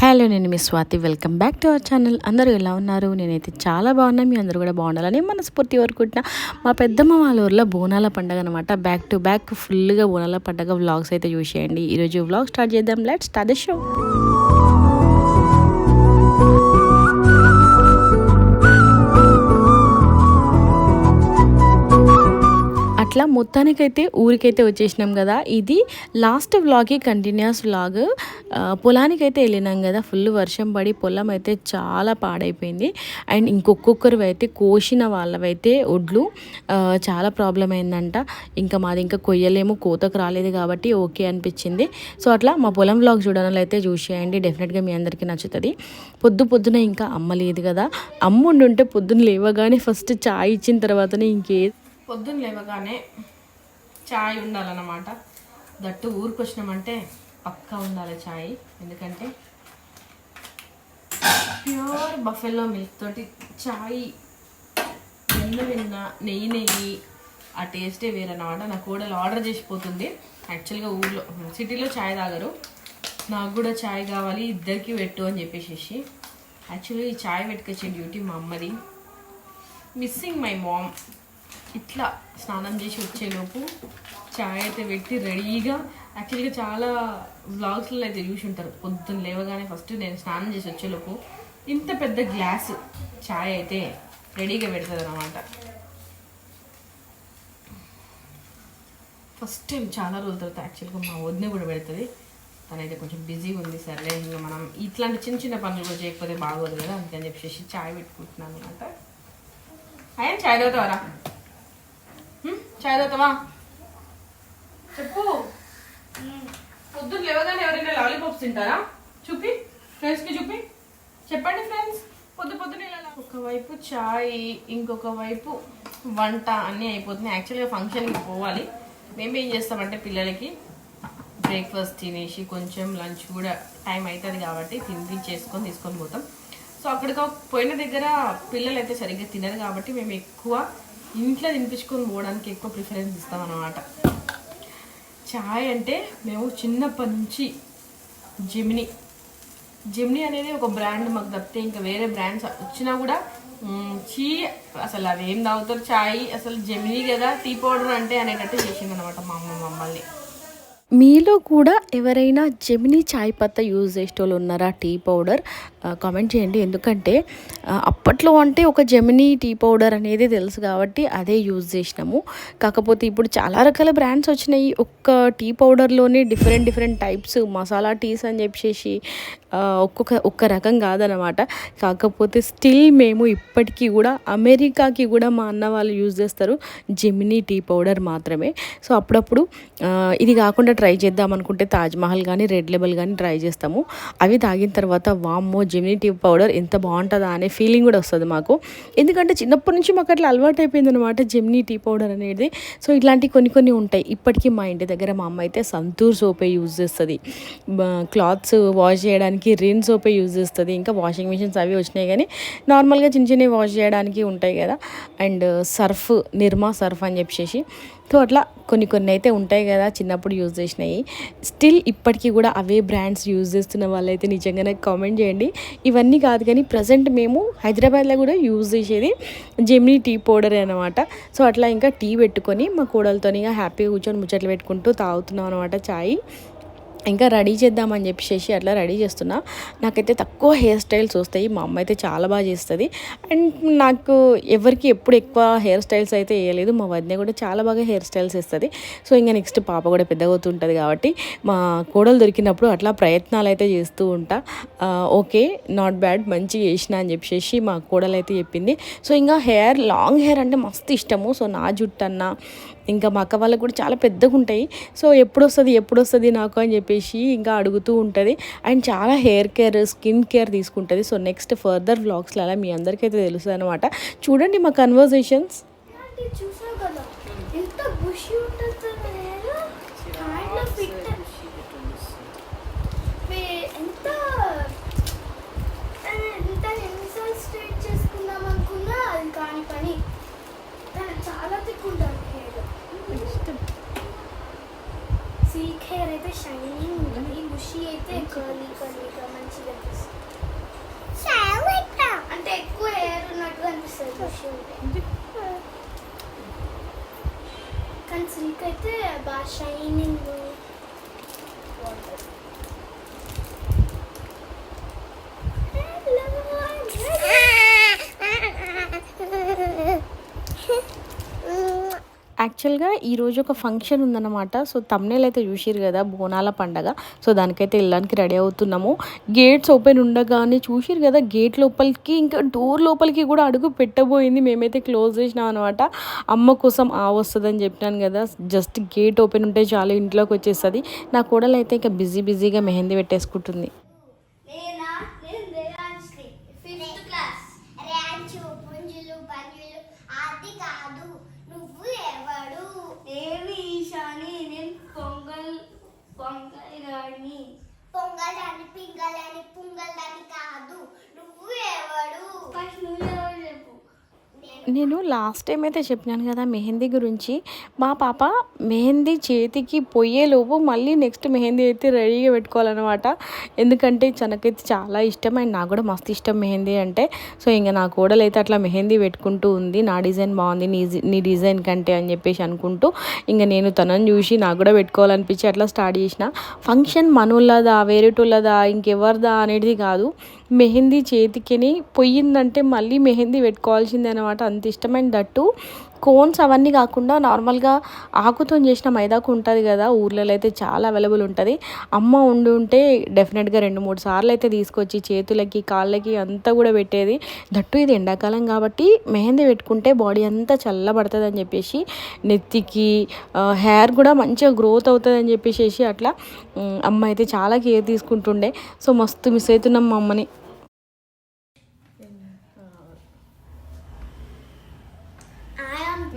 Hello నేను మీ Swathi. Welcome back to our channel. అందరూ ఎలా ఉన్నారు? నేనైతే చాలా బాగున్నా. మీ అందరూ కూడా బాగుండాలని మనస్ఫూర్తి కోరుకుంటున్నా. మా పెద్దమ్మ వాళ్ళ ఊర్లో బోనాల పండగ అనమాట బ్యాక్ టు బ్యాక్ ఫుల్గా బోనాల పండగ వ్లాగ్స్ అయితే చూసేయండి. ఈరోజు వ్లాగ్ స్టార్ట్ చేద్దాం. లెట్ స్టార్ట్ ద షో అట్లా మొత్తానికైతే ఊరికైతే వచ్చేసినాం కదా. ఇది లాస్ట్ వ్లాగ్కి కంటిన్యూస్ వ్లాగ్. పొలానికైతే వెళ్ళినాం కదా. ఫుల్ వర్షం పడి పొలం అయితే చాలా పాడైపోయింది. అండ్ ఇంకొక్కొక్కరు అయితే కోసిన వాళ్ళవైతే ఒడ్లు చాలా ప్రాబ్లం అయిందంట. ఇంకా మాది ఇంకా కొయ్యలేము కోతకు రాలేదు కాబట్టి ఓకే అనిపించింది. సో అట్లా మా పొలం వ్లాగ్ చూడడంలో అయితే చూసేయండి డెఫినెట్గా మీ అందరికీ నచ్చుతుంది. పొద్దు పొద్దున ఇంకా అమ్మ లేదు కదా. అమ్మ ఉండుంటే పొద్దున్న లేవగానే ఫస్ట్ చాయ్ ఇచ్చిన తర్వాతనే ఇంకే పొద్దున్న లేవగానే చాయ్ ఉండాలన్నమాట. దట్టు ఊరికి వచ్చినామంటే పక్కా ఉండాలి చాయ్. ఎందుకంటే ప్యూర్ బఫెల్లో మిల్క్ తోటి చాయ్ వెన్న విన్న నెయ్యి నెయ్యి ఆ టేస్టే వేరన్నమాట. నా కోడలు ఆర్డర్ చేసిపోతుంది. యాక్చువల్గా ఊర్లో సిటీలో చాయ్ తాగరు. నాకు కూడా చాయ్ కావాలి ఇద్దరికి పెట్టు అని చెప్పేసి యాక్చువల్గా ఈ చాయ్ పెట్టుకొచ్చే డ్యూటీ మా అమ్మది. Missing my mom. ఇట్లా స్నానం చేసి వచ్చేలోపు చాయ్ అయితే పెట్టి రెడీగా యాక్చువల్గా చాలా వ్లాగ్స్లో అయితే చూసి ఉంటారు పొద్దున్న లేవగానే ఫస్ట్ నేను స్నానం చేసి వచ్చేలోపు ఇంత పెద్ద గ్లాస్ చాయ్ అయితే రెడీగా పెడుతుంది అనమాట ఫస్ట్ టైం చాలా రోజుల తర్వాత యాక్చువల్గా మా వదిన కూడా పెడుతుంది. తనైతే కొంచెం బిజీగా ఉంది సరే ఇంకా మనం ఇట్లాంటి చిన్న చిన్న పనులు కూడా చేయకపోతే బాగోదు కదా అందుకని చెప్పేసి చాయ్ పెట్టుకుంటున్నాను అనమాట అయ్యా చాయ్ తాగుతావరా చాయ్ తాగుతావా? చెప్పు. పొద్దున్న లేవగానే ఎవరైనా లాలీపాప్స్ తింటారా? చూపి. ఫ్రెండ్స్కి చూపి. చెప్పండి ఫ్రెండ్స్ పొద్దు పొద్దున ఇలా ఒకవైపు చాయ్ ఇంకొక వైపు వంట అన్నీ అయిపోతున్నాయి. యాక్చువల్గా ఫంక్షన్కి పోవాలి. మేము ఏం చేస్తామంటే పిల్లలకి బ్రేక్ఫాస్ట్ తినేసి కొంచెం లంచ్ కూడా టైం అవుతుంది కాబట్టి తినిపించేసుకొని తీసుకొని పోతాం. సో అక్కడికి పోయిన దగ్గర పిల్లలు అయితే సరిగ్గా తినరు కాబట్టి మేము ఎక్కువ ఇంట్లో తినిపించుకొని పోవడానికి ఎక్కువ ప్రిఫరెన్స్ ఇస్తాం అన్నమాట. చాయ్ అంటే మేము చిన్నప్పటి నుంచి జెమిని జెమిని అనేది ఒక బ్రాండ్ మాకు తప్పితే ఇంకా వేరే బ్రాండ్స్ వచ్చినా కూడా చీ అసలు అదేం ఏం తాగుతారు చాయ్? అసలు జెమిని కదా టీ పౌడర్ అంటే అనేటట్టు చేసింది అనమాట మా అమ్మ మమ్మల్ని. మీలో కూడా ఎవరైనా జెమినీ చాయ్ పత్తా యూజ్ చేసేటోళ్ళు ఉన్నారా? Tea powder. కామెంట్ చేయండి. ఎందుకంటే అప్పట్లో అంటే ఒక జెమినీ టీ పౌడర్ అనేది తెలుసు కాబట్టి అదే యూజ్ చేసినాము. కాకపోతే ఇప్పుడు చాలా రకాల బ్రాండ్స్ వచ్చినాయి. ఒక్క tea పౌడర్లోనే different different types masala teas అని చెప్పేసి ఒక్కొక్క ఒక్క రకం కాదనమాట. కాకపోతే స్టిల్ మేము ఇప్పటికీ కూడా అమెరికాకి కూడా మా అన్న వాళ్ళు యూజ్ చేస్తారు జెమినీ టీ పౌడర్ మాత్రమే. సో అప్పుడప్పుడు ఇది కాకుండా ట్రై చేద్దాం అనుకుంటే తాజ్మహల్ కానీ రెడ్ లెబల్ కానీ ట్రై చేస్తాము. అవి తాగిన తర్వాత వామ్మో జెమినీ టీ పౌడర్ ఎంత బాగుంటుందా అనే ఫీలింగ్ కూడా వస్తుంది మాకు. ఎందుకంటే చిన్నప్పటి నుంచి మాకు అట్లా అలవాటు అయిపోయింది అనమాట జిమ్నీ టీ పౌడర్ అనేది. సో ఇట్లాంటి కొన్ని కొన్ని ఉంటాయి. ఇప్పటికీ మా ఇంటి దగ్గర మా అమ్మ అయితే సంతూర్ సోపే యూజ్ చేస్తుంది. క్లాత్స్ వాష్ చేయడానికి రిన్ సోపే యూజ్ చేస్తుంది. ఇంకా వాషింగ్ మిషన్స్ అవి వచ్చినాయి కానీ నార్మల్గా చిన్న చిన్నవి వాష్ చేయడానికి ఉంటాయి కదా. అండ్ సర్ఫ్ నిర్మా సర్ఫ్ అని చెప్పేసి. సో అట్లా కొన్ని కొన్ని అయితే ఉంటాయి కదా చిన్నప్పుడు యూజ్ చేసినాయి స్టిల్ ఇప్పటికీ కూడా అవే బ్రాండ్స్ యూజ్ చేస్తున్న వాళ్ళైతే నిజంగానే కామెంట్ చేయండి. ఇవన్నీ కాదు కానీ ప్రజెంట్ మేము హైదరాబాద్లో కూడా యూజ్ చేసేది జెమినీ టీ పౌడర్ అనమాట సో అట్లా ఇంకా టీ పెట్టుకొని మా కోడలతో హ్యాపీగా కూర్చొని ముచ్చట్లు పెట్టుకుంటూ తాగుతున్నాం అనమాట చాయ్. ఇంకా రెడీ చేద్దామని చెప్పేసి అట్లా రెడీ చేస్తున్నా. నాకైతే తక్కువ హెయిర్ స్టైల్స్ వస్తాయి. మా అమ్మ అయితే చాలా బాగా చేస్తుంది. అండ్ నాకు ఎవరికి ఎప్పుడు ఎక్కువ హెయిర్ స్టైల్స్ అయితే వేయలేదు. మా వదిన కూడా చాలా బాగా హెయిర్ స్టైల్స్ వేస్తుంది. సో ఇంకా నెక్స్ట్ పాప కూడా పెద్దగా అవుతుంటుంది కాబట్టి మా కోడలు దొరికినప్పుడు అట్లా ప్రయత్నాలు అయితే చేస్తూ ఉంటా. ఓకే నాట్ బ్యాడ్ మంచిగా చేసిన అని చెప్పేసి మా కోడలు అయితే చెప్పింది. సో ఇంకా హెయిర్ లాంగ్ హెయిర్ అంటే మస్తు ఇష్టము. సో నా జుట్టు అన్నా ఇంకా మా అక్క వాళ్ళకు కూడా చాలా పెద్దగా ఉంటాయి. సో ఎప్పుడు వస్తుంది ఎప్పుడు వస్తుంది నాకు అని చెప్పేసి ఇంకా అడుగుతూ ఉంటుంది. అండ్ చాలా హెయిర్ కేర్ స్కిన్ కేర్ తీసుకుంటుంది. సో నెక్స్ట్ ఫర్దర్ వ్లాగ్స్లో అలా మీ అందరికైతే తెలుస్తుంది అనమాట చూడండి మా కన్వర్జేషన్స్ చూసావు కదా? ఎంత హెయిర్ అయితే షైనింగ్ ఈ బుషి అయితే కర్లీ కర్లీగా మంచిగా అనిపిస్తుంది అంటే ఎక్కువ హెయిర్ ఉన్నట్టుగా అనిపిస్తుంది బుషి ఉంటే కానీ సిల్క్ అయితే బాగా షైనింగ్ బాగుంటుంది యాక్చువల్గా ఈరోజు ఒక ఫంక్షన్ ఉందన్నమాట. సో తమ్నేల్ అయితే చూసిరు కదా బోనాల పండగ. సో దానికైతే వెళ్ళడానికి రెడీ అవుతున్నాము. గేట్స్ ఓపెన్ ఉండగానే చూసిరు కదా గేట్ లోపలికి ఇంకా డోర్ లోపలికి కూడా అడుగు పెట్టబోయింది. మేమైతే క్లోజ్ చేసినాం అనమాట అమ్మ కోసం ఆ వస్తుందని చెప్పినాను కదా జస్ట్ గేట్ ఓపెన్ ఉంటే చాలు ఇంట్లోకి వచ్చేస్తుంది. నా కోడలు అయితే ఇంకా బిజీ బిజీగా మెహందీ పెట్టేసుకుంటుంది. Fifth class. ర్యాంచు పుంజులు అది కాదు. నువ్వు ఎవడు ఏమి ఈశాని? నేను పొంగల్ పొంగల్ రాణి పొంగలని పింగలని పుంగలని కాదు. నువ్వు ఎవడు ఫస్ట్ నువ్వు నేను లాస్ట్ టైం అయితే చెప్పినాను కదా మెహందీ గురించి. మా పాప మెహందీ చేతికి పోయేలోపు మళ్ళీ నెక్స్ట్ మెహందీ అయితే రెడీగా పెట్టుకోవాలన్నమాట. ఎందుకంటే తనకైతే చాలా ఇష్టం అండ్ నాకు కూడా మస్తు ఇష్టం మెహందీ అంటే. సో ఇంకా నా కోడలు అయితే అట్లా మెహందీ పెట్టుకుంటూ ఉంది. నా డిజైన్ బాగుంది నీ నీ డిజైన్ కంటే అని చెప్పేసి అనుకుంటూ ఇంకా నేను తనని చూసి నాకు కూడా పెట్టుకోవాలనిపించి అట్లా స్టార్ట్ చేసిన. ఫంక్షన్ మనోళ్ళదా వేరేటోళ్ళదా ఇంకెవరిదా అనేది కాదు. మెహందీ చేతికిని పొయ్యిందంటే మళ్ళీ మెహందీ పెట్టుకోవాల్సిందే అనమాట అంత ఇష్టమైన దట్టు. కోన్స్ అవన్నీ కాకుండా నార్మల్గా ఆకుతో చేసిన మైదాకు ఉంటుంది కదా ఊర్లలో అయితే చాలా అవైలబుల్ ఉంటుంది. అమ్మ ఉండి ఉంటే డెఫినెట్గా రెండు మూడు సార్లు అయితే తీసుకొచ్చి చేతులకి కాళ్ళకి అంతా కూడా పెట్టేది. దట్టు ఇది ఎండాకాలం కాబట్టి మెహందీ పెట్టుకుంటే బాడీ అంతా చల్లబడుతుంది అని చెప్పేసి నెత్తికి హెయిర్ కూడా మంచిగా గ్రోత్ అవుతుంది అని చెప్పేసి అట్లా అమ్మ అయితే చాలా కేర్ తీసుకుంటుండే. సో మస్తు మిస్ అవుతున్నాం మా అమ్మని.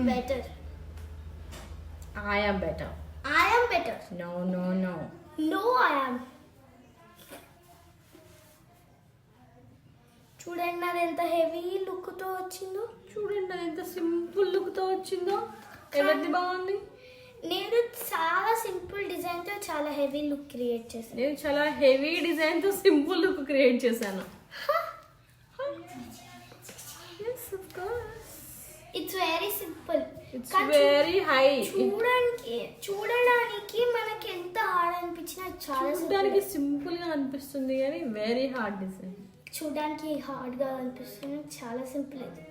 Better I am better I am better no no no no I am చూడండి అది ఎంత హెవీ లుక్తో వచ్చిందో. చూడండి అది ఎంత సింపుల్ లుక్తో వచ్చిందో. ఎవరిది బాగుంది? నేను చాలా సింపుల్ డిజైన్తో చాలా హెవీ లుక్ క్రియేట్ చేశాను. నేను చాలా హెవీ డిజైన్తో సింపుల్ లుక్ క్రియేట్ చేశాను. It's very simple it's very high చూడడానికి చూడడానికి మనకి ఎంత హార్డ్ అనిపించినా చాలా చూడడానికి సింపుల్గా అనిపిస్తుంది కానీ వెరీ హార్డ్ డిజైన్. చూడడానికి హార్డ్గా అనిపిస్తుంది చాలా సింపుల్ ఇది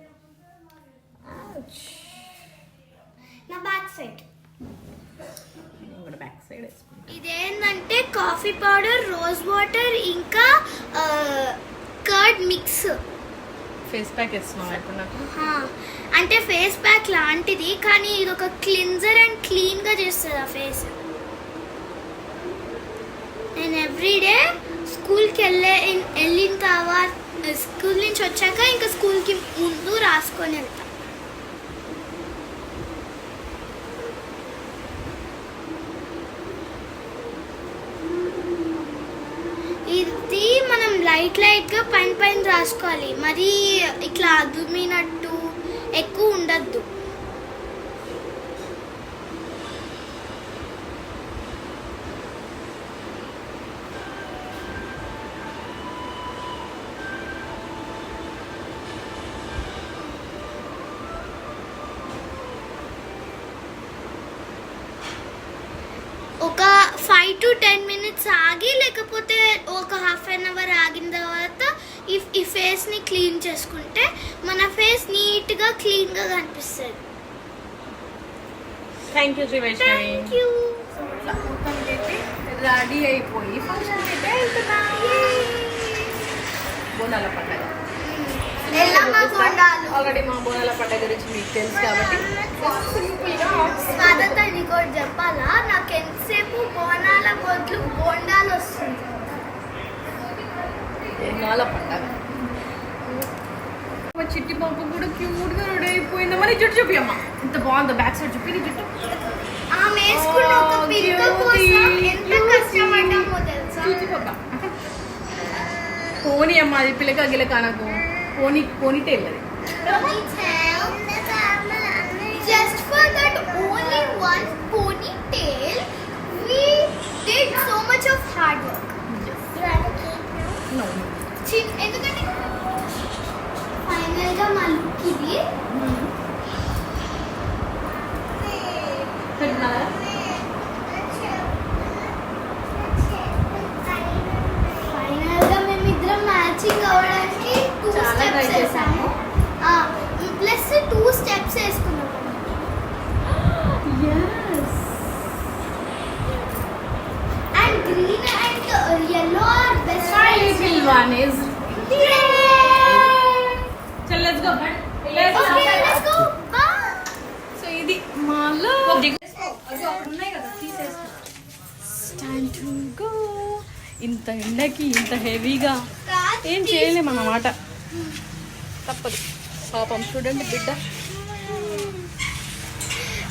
నా బ్యాక్ సైడ్ బ్యాక్ సైడ్ ఇదేంటంటే కాఫీ పౌడర్ రోజ్ వాటర్ ఇంకా కర్డ్ మిక్స్ ఫేస్ ప్యాక్ వేస్తున్నాం అంటే ఫేస్ ప్యాక్ లాంటిది కానీ ఇది ఒక క్లిన్జర్ అండ్ క్లీన్గా చేస్తుంది ఆ ఫేస్. నేను ఎవ్రీడే స్కూల్కి వెళ్ళే వెళ్ళిన తర్వాత స్కూల్ నుంచి వచ్చాక ఇంకా స్కూల్కి ముందు రాసుకొని వెళ్తాను ఇది మనం లైట్ లైట్గా పైన పైన రాసుకోవాలి. మరి ఇట్లా అదుమినట్టు ఎక్కువ ఉండద్దు ఒక ఫైవ్ టు టెన్ మినిట్స్ ఆగి లేకపోతే ఒక హాఫ్ అన్ అవర్ ఆగిన తర్వాత ఈ ఈ ఫేస్ని క్లీన్ చేసుకుంటే మన ఫేస్ నీట్గా క్లీన్గా కనిపిస్తుంది. Thank you thank you ready అయిపోయి ఫంక్షన్ అయితే వెళ్తున్నా. బోనాల పండగ. ఆల్రెడీ మా బోనాల? పండగ గురించి మీకు తెలుసు కాబట్టి సింపుల్గా స్వాగత నీకు ఒకటి చెప్పాలా? నాకు ఎంతసేపు బోనాల బొడ్లు బోండాలు వస్తుంది బోనాల పండగ. చిట్టి పాప కూడా క్యూట్గా రెడీ అయిపోయింది మరి జుట్టు చూపి అమ్మ ఇంత బాగుంది బ్యాక్ సైడ్ చూపి నీ జుట్టు ఆమె వేసుకున్న ఒక Oh, పిక్క cutie, కోసం ఎంత cutie. కష్టపడ్డామో తెలుసా చూచిపోతా పోనీ అమ్మ అది పిల్లక గిలక నాకు పోనీ పోనీ టైల్ అది Just for that only one ponytail, we did so much of hard work. No. చిన్- ఎందుకంటే जाएगा मालूम के लिए करना है फाइनल का మేము ఇద్దరం మ్యాచింగ్ అవడానికి టూ స్టెప్స్ వేసాము ఎండకి ఇంత హెవీగా ఏం చేయలేము అన్నమాట. తప్పదు. పాపం చూడండి బిడ్డ.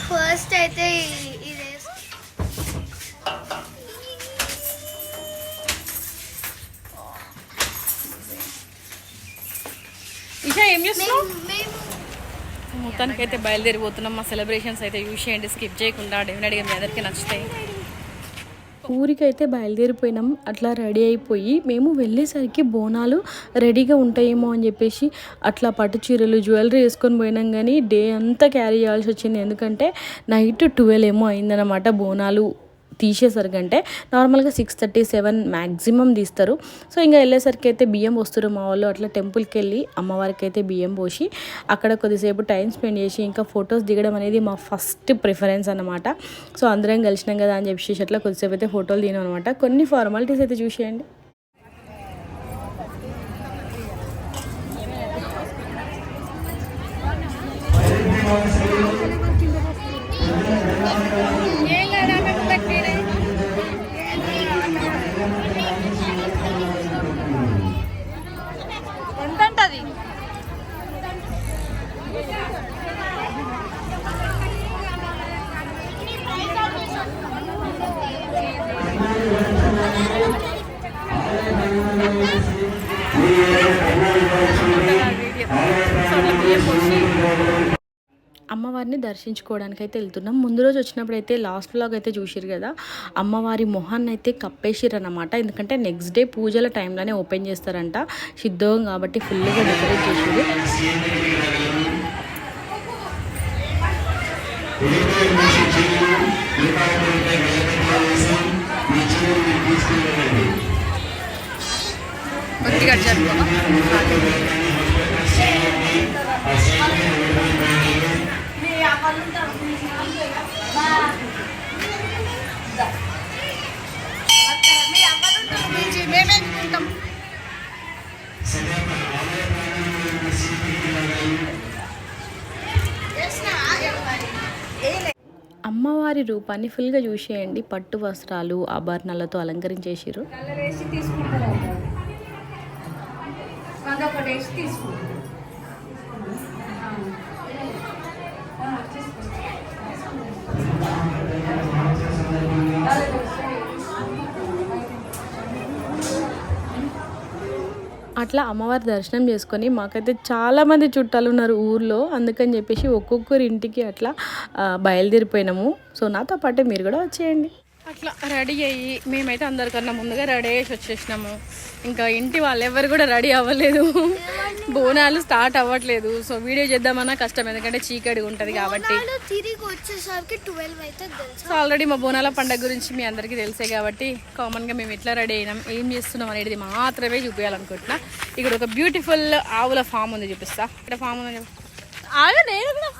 ఫస్ట్ అయితే. ఇషా ఏం చేస్తున్నావు? మేము మేము మొత్తానికి అయితే బయలుదేరిపోతున్నాం. మా సెలబ్రేషన్స్ అయితే యూస్ చేయండి స్కిప్ చేయకుండా. డెఫినెట్గా మీ అందరికీ నచ్చుతాయి ఊరికైతే బయలుదేరిపోయినాం. అట్లా రెడీ అయిపోయి మేము వెళ్ళేసరికి బోనాలు రెడీగా ఉంటాయేమో అని చెప్పేసి అట్లా పట్టు చీరలు జ్యువెలరీ వేసుకొని పోయినాం కానీ డే అంతా క్యారీ చేయాల్సి వచ్చింది. ఎందుకంటే నైట్ ట్వెల్వ్ ఏమో అయిందనమాట బోనాలు. తీసేసరికి అంటే నార్మల్గా సిక్స్ థర్టీ సెవెన్ మ్యాక్సిమం తీస్తారు. సో ఇంకా వెళ్ళేసరికి అయితే బియ్యం వస్తారు మా వాళ్ళు. అట్లా టెంపుల్కి వెళ్ళి అమ్మవారికి అయితే బియ్యం పోసి అక్కడ కొద్దిసేపు టైం స్పెండ్ చేసి ఇంకా ఫొటోస్ దిగడం అనేది మా ఫస్ట్ ప్రిఫరెన్స్ అనమాట సో అందరం కలిసినాం కదా అని చెప్పేసి అట్లా కొద్దిసేపు అయితే ఫోటోలు దిగాం అనమాట కొన్ని ఫార్మాలిటీస్ అయితే చూసేయండి. ఎంత ఉంటుంది అమ్మవారిని దర్శించుకోవడానికి అయితే వెళ్తున్నాం. ముందు రోజు వచ్చినప్పుడు అయితే లాస్ట్ వ్లాగ్ అయితే చూసిరు కదా. అమ్మవారి మొహాన్ని అయితే కప్పేసిర్రు అనమాట ఎందుకంటే నెక్స్ట్ డే పూజల టైంలోనే ఓపెన్ చేస్తారంట. సిద్ధం కాబట్టి ఫుల్గా డెకరేట్ చేసిరు అమ్మవారి రూపాన్ని ఫుల్గా చూసేయండి. పట్టు వస్త్రాలు ఆభరణాలతో అలంకరించేసిరు కలరేసి తీసుకుంటారంట అదొకటి వేసి తీసుకుంటారు అట్లా అమ్మవారి దర్శనం చేసుకొని మాకైతే చాలామంది చుట్టాలు ఉన్నారు ఊర్లో. అందుకని చెప్పేసి ఒక్కొక్కరి ఇంటికి అట్లా బయలుదేరిపోయినాము. సో నాతో పాటే మీరు కూడా వచ్చేయండి. అట్లా రెడీ అయ్యి మేమైతే అందరికన్నా ముందుగా రెడీ అయ్యేసి వచ్చేసినాము. ఇంకా ఇంటి వాళ్ళు ఎవరు కూడా రెడీ అవ్వలేదు. బోనాలు స్టార్ట్ అవ్వట్లేదు. సో వీడియో చేద్దామన్నా కష్టం. ఎందుకంటే చీకటి ఉంటుంది కాబట్టి. వాళ్ళు తిరిగి వచ్చేసరికి ట్వెల్వ్ అయితే తెలుసు. సో ఆల్రెడీ మా బోనాల పండగ గురించి మీ అందరికీ తెలిసే కాబట్టి కామన్గా మేము ఎట్లా రెడీ అయినాం ఏం చేస్తున్నాం అనేది మాత్రమే చూపించాలనుకుంటున్నా ఇక్కడ ఒక బ్యూటిఫుల్ ఆవుల ఫామ్ ఉంది చూపిస్తా. ఇక్కడ ఫామ్ ఉంది చూపి. ఆగు, నేను కూడా.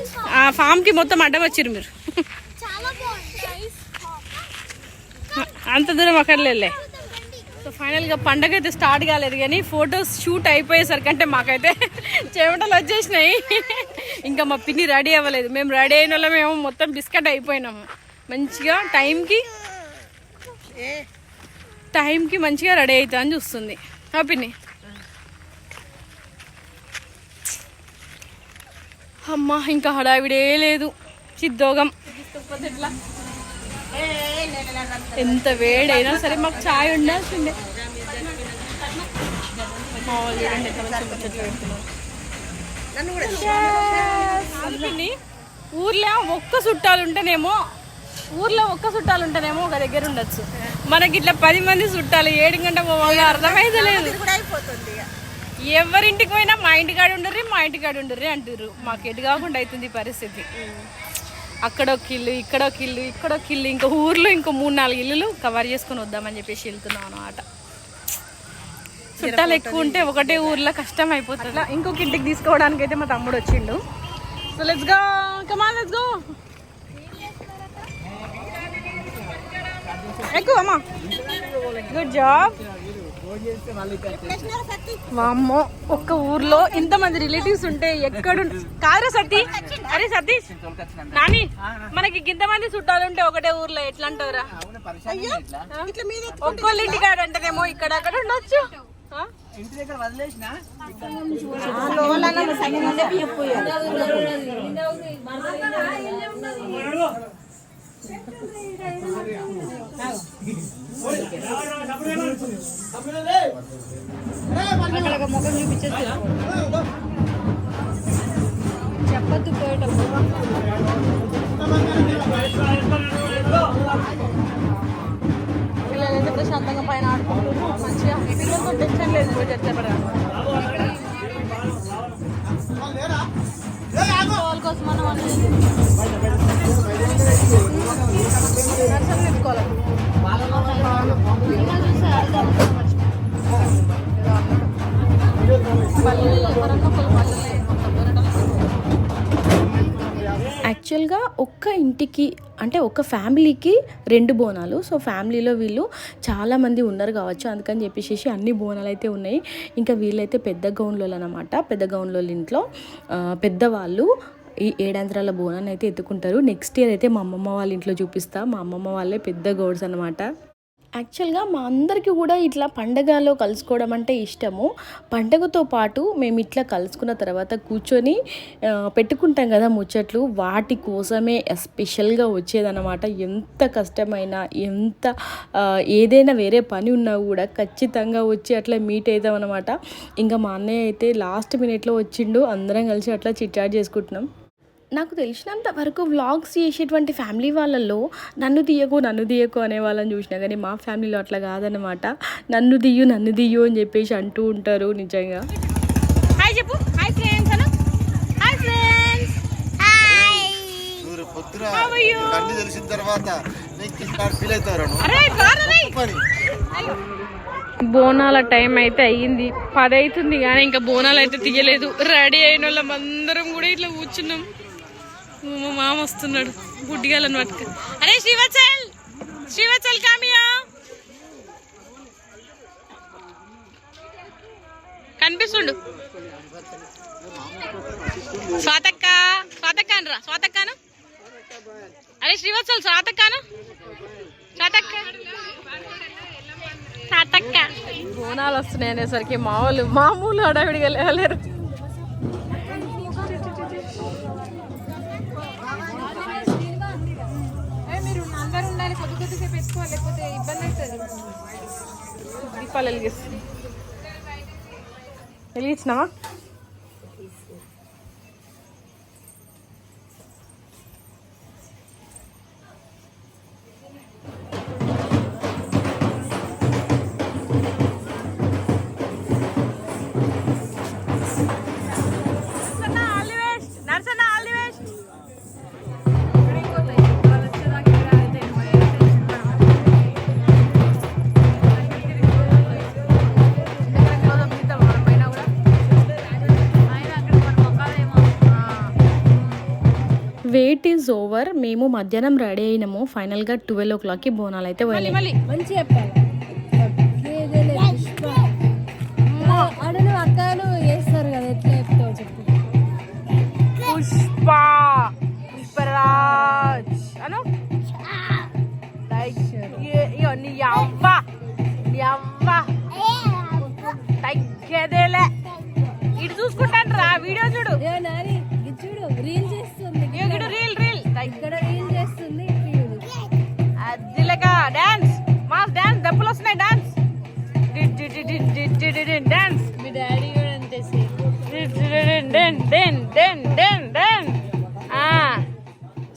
వస్తా. ఆ ఫామ్కి మొత్తం అడ్డం వచ్చిర్రు మీరు. చాలా బాగుంది. అంత దూరం అక్కర్లేదులే. సో ఫైనల్గా పండగ అయితే స్టార్ట్ కాలేదు కానీ ఫొటోస్ షూట్ అయిపోయేసరికి అంటే మాకైతే చెమటలు వచ్చేసినాయి. ఇంకా మా పిన్ని రెడీ అవ్వలేదు. మేము రెడీ అయిన వాళ్ళం మేము మొత్తం బిస్కెట్ అయిపోయినాము. మంచిగా టైంకి టైంకి మంచిగా రెడీ అవుతా అని చూస్తుంది. ఆ పిన్ని? అమ్మా ఇంకా హడావిడే లేదు. సిద్ధోగం. ఎట్లా ఎంత వేడైనా సరే మాకు చాయ్ ఉండాల్సిందే. ఊర్లో ఒక్క చుట్టాలు ఉంటేనేమో ఊర్లో ఒక్క చుట్టాలు ఉంటేనేమో ఒక దగ్గర ఉండొచ్చు. మనకి ఇట్లా పది మంది చుట్టాలు ఏడు గంట పోవాలి అర్థమైతే లేదు. ఎవరింటికి పోయినా మా ఇంటికాడ ఉండర్రి మా ఇంటికాడ ఉండర్రి అంటారు మాకు ఎటు కాకుండా అవుతుంది ఈ పరిస్థితి. అక్కడ ఒక ఇల్లు ఇక్కడ ఒక ఇల్లు ఇక్కడ ఒక ఇల్లు ఇంకా ఊర్లో ఇంకో మూడు నాలుగు ఇల్లులు కవర్ చేసుకొని వద్దామని చెప్పేసి వెళ్తున్నాం అనమాట చుట్టాలు ఎక్కువ ఉంటే ఒకటే ఊర్లో కష్టం అయిపోతుంది. అట్లా ఇంకొక ఇంటికి తీసుకోవడానికి అయితే మా తమ్ముడు వచ్చిండు. So let's go come on let's go ఎక్కువ అమ్మా. గుడ్ జాబ్ వామ్మో ఒక్క ఊర్లో ఇంతమంది రిలేటివ్స్ ఉంటే ఎక్కడు కాదురా సతీష్ అరే సతీష్ నాని మనకి ఇంతమంది చుట్టాలు ఉంటే ఒకటే ఊర్లో ఎట్లా అంటావురా ఒక్కోళ్ళ ఇంటికాడ అంటేనేమో ఇక్కడ అక్కడ ఉండొచ్చు ఆ? ఇంటి దగ్గర వదిలేసిన అక్కడ ముఖం చూపించేసి చెప్పద్దు పోయేటప్పుడు. పిల్లలు ఎంత ప్రశాంతంగా పైన ఆడుకుంటున్నారు. మంచిగా. పిల్లలతో టెన్షన్ లేదు రోజు చెప్పరా. యాక్చువల్గా ఒక్క ఇంటికి అంటే ఒక ఫ్యామిలీకి రెండు బోనాలు. సో ఫ్యామిలీలో వీళ్ళు చాలామంది ఉన్నారు కావచ్చు. అందుకని చెప్పేసి అన్ని బోనాలు అయితే ఉన్నాయి. ఇంకా వీళ్ళైతే పెద్ద గౌన్లో అనమాట పెద్ద గౌన్లో ఇంట్లో పెద్దవాళ్ళు ఈ ఏడాంధ్రాల బోనాన్ని అయితే ఎత్తుకుంటారు. నెక్స్ట్ ఇయర్ అయితే మా అమ్మమ్మ వాళ్ళ ఇంట్లో చూపిస్తా. మా అమ్మమ్మ వాళ్ళే పెద్ద గౌడ్స్ అనమాట యాక్చువల్గా మా అందరికీ కూడా ఇట్లా పండగలో కలుసుకోవడం అంటే ఇష్టము. పండగతో పాటు మేము ఇట్లా కలుసుకున్న తర్వాత కూర్చొని పెట్టుకుంటాం కదా ముచ్చట్లు. వాటి కోసమే ఎస్పెషల్గా వచ్చేదన్నమాట. ఎంత కష్టమైనా ఎంత ఏదైనా వేరే పని ఉన్నా కూడా ఖచ్చితంగా వచ్చి అట్లా మీట్ అవుతాం అనమాట ఇంకా మా అన్నయ్య అయితే లాస్ట్ మినిట్లో వచ్చిండు. అందరం కలిసి అట్లా చిట్చాట్ చేసుకుంటున్నాం. నాకు తెలిసినంత వరకు వ్లాగ్స్ చేసేటువంటి ఫ్యామిలీ వాళ్ళల్లో నన్ను తీయకు నన్ను తీయకు అనే వాళ్ళని చూసినా కానీ మా ఫ్యామిలీలో అట్లా కాదనమాట నన్ను తీయు నన్ను తీయు అని చెప్పేసి అంటూ ఉంటారు నిజంగా. హాయ్ చెప్పు. హాయ్ ఫ్రెండ్స్ అను. హాయ్ ఫ్రెండ్స్ హాయ్ నువ్వు రేపు పొద్దున నీకు అన్ని తెలిసిన తర్వాత నీకు ఇంకా ఫీల్ అవుతారు అరే రారా రే పని. బోనాల టైం అయితే అయ్యింది. పది అవుతుంది కానీ ఇంకా బోనాలు అయితే తీయలేదు. రెడీ అయిన వాళ్ళం అందరం కూడా ఇట్లా కూర్చున్నాం. మా మామ వస్తున్నాడు. గుడ్డిగాలను పట్టుకు. అరే శ్రీవత్సల్! శ్రీవత్సల్ కామియా కనిపిస్తుండు. స్వాతక్క స్వాతక్క అనరా స్వాతక్కను. అరే శ్రీవత్సల్ స్వాతక్కను. స్వాతక్క. స్వాతక్క. బోనాలు వస్తున్నాయి అనేసరికి మామూలు మామూలు అడవిడిగా లేవలేరు. పెట్టుకోవాలి లేకపోతే ఇబ్బంది అవుతుంది దీపాలు వెలిగిస్తుంది వెలిగించినావా? వెయిట్ ఈజ్ ఓవర్ మేము మధ్యాహ్నం రెడీ అయినాము. ఫైనల్గా ట్వెల్వ్ ఓ క్లాక్కి బోనాలు అయితే పోయినాయి మంచి చెప్పాలి. అక్కలు వేస్తారు కదా ఎట్లా చెప్తావు చెప్పు. పుష్ప పుష్పరాజ్ అను? లైక్ ఇగో నీ అవ్వ. నీ అవ్వ. తగ్గేదేలే. ఇటు చూసుకుంటాను రా వీడియో చూడు. ఏ నాని ఇది చూడు రీల్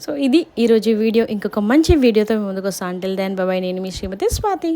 సో ఇది ఈరోజు వీడియో. ఇంకొక మంచి వీడియోతో మేము ముందుకు వస్తాను అంటిల్ దాన్ బాబాయ్ నేను మీ శ్రీమతి స్వాతి.